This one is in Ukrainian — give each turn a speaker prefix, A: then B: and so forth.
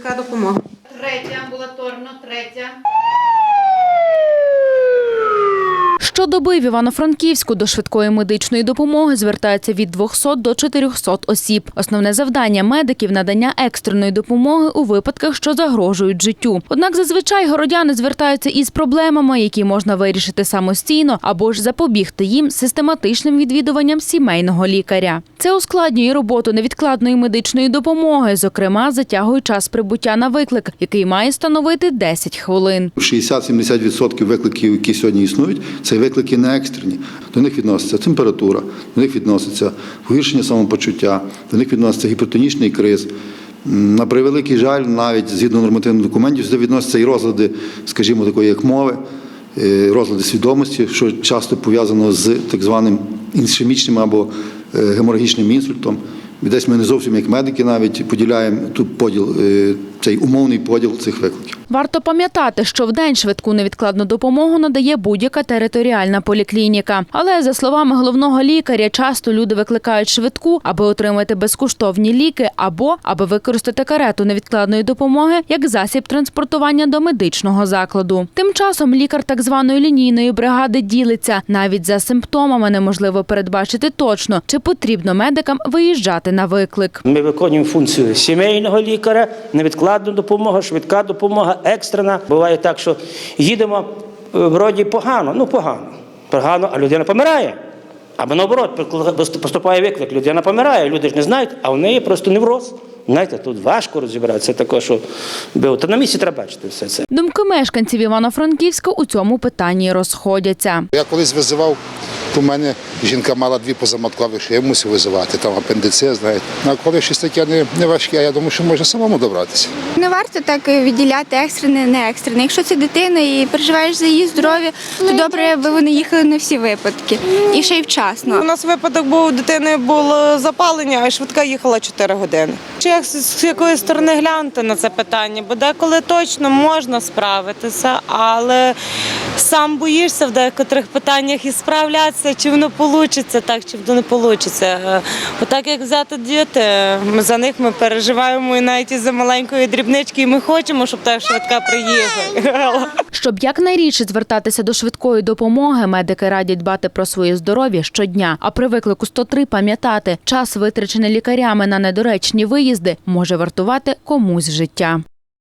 A: швидка допомога.
B: Третя амбулаторно, третя.
C: Щодоби в Івано-Франківську до швидкої медичної допомоги звертається від 200 до 400 осіб. Основне завдання медиків надання екстреної допомоги у випадках, що загрожують життю. Однак зазвичай городяни звертаються із проблемами, які можна вирішити самостійно або ж запобігти їм систематичним відвідуванням сімейного лікаря. Це ускладнює роботу невідкладної медичної допомоги, зокрема затягує час прибуття на виклик, який має становити 10 хвилин.
D: 60-70% викликів, які сьогодні існують, це виклики не екстрені. До них відноситься температура, до них відноситься погіршення самопочуття, до них відноситься гіпертонічний криз. На превеликий жаль, навіть згідно нормативних документів, сюди відносяться і розлади, скажімо, такої як мови, е, розлади свідомості, що часто пов'язано з так званим іншемічним або е, геморагічним інсультом. Десь ми не зовсім як медики навіть поділяємо тут поділ, е, цей умовний поділ цих викликів.
C: Варто пам'ятати, що в день швидку невідкладну допомогу надає будь-яка територіальна поліклініка. Але за словами головного лікаря, часто люди викликають швидку, аби отримати безкоштовні ліки або аби використати карету невідкладної допомоги як засіб транспортування до медичного закладу. Тим часом лікар так званої лінійної бригади ділиться. Навіть за симптомами неможливо передбачити точно, чи потрібно медикам виїжджати на виклик.
E: Ми виконуємо функцію сімейного лікаря, невідкладна допомога, швидка допомога, екстрена. Буває так, що їдемо е, вроді погано, ну погано. Погано, а людина помирає. Або наоборот, поступає виклик, людина помирає, люди ж не знають, а в неї просто невроз. Знаєте, тут важко розібратися, також, що та на місці треба бачити все це.
C: Думки мешканців Івано-Франківська у цьому питанні розходяться.
F: Я колись визивав, у мене жінка мала дві позаматкові, що я мусив визивати, там апендицит, знаєте. А коли щось таке не, не важке, я думаю, що можна самому добратися.
G: Не варто так відділяти екстрене, не екстрене. Якщо це дитина і переживаєш за її здоров'я, то добре, аби вони їхали на всі випадки. І ще й вчасно.
H: У нас випадок був у дитини було запалення, а швидка їхала 4 години. Чи як з з якої сторони глянути на це питання? Бо деколи точно можна справитися, але сам боїшся в декотрих питаннях і справлятися, чи воно вийде так, чи воно не вийде. Отак як взяти діти, за них ми переживаємо і навіть за маленької дрібнички, і ми хочемо, щоб та швидка приїхала.
C: Щоб якнайрідше звертатися до швидкої допомоги, медики радять дбати про своє здоров'я щодня. А при виклику 103 пам'ятати, час витрачений лікарями на недоречні виїзди може вартувати комусь життя.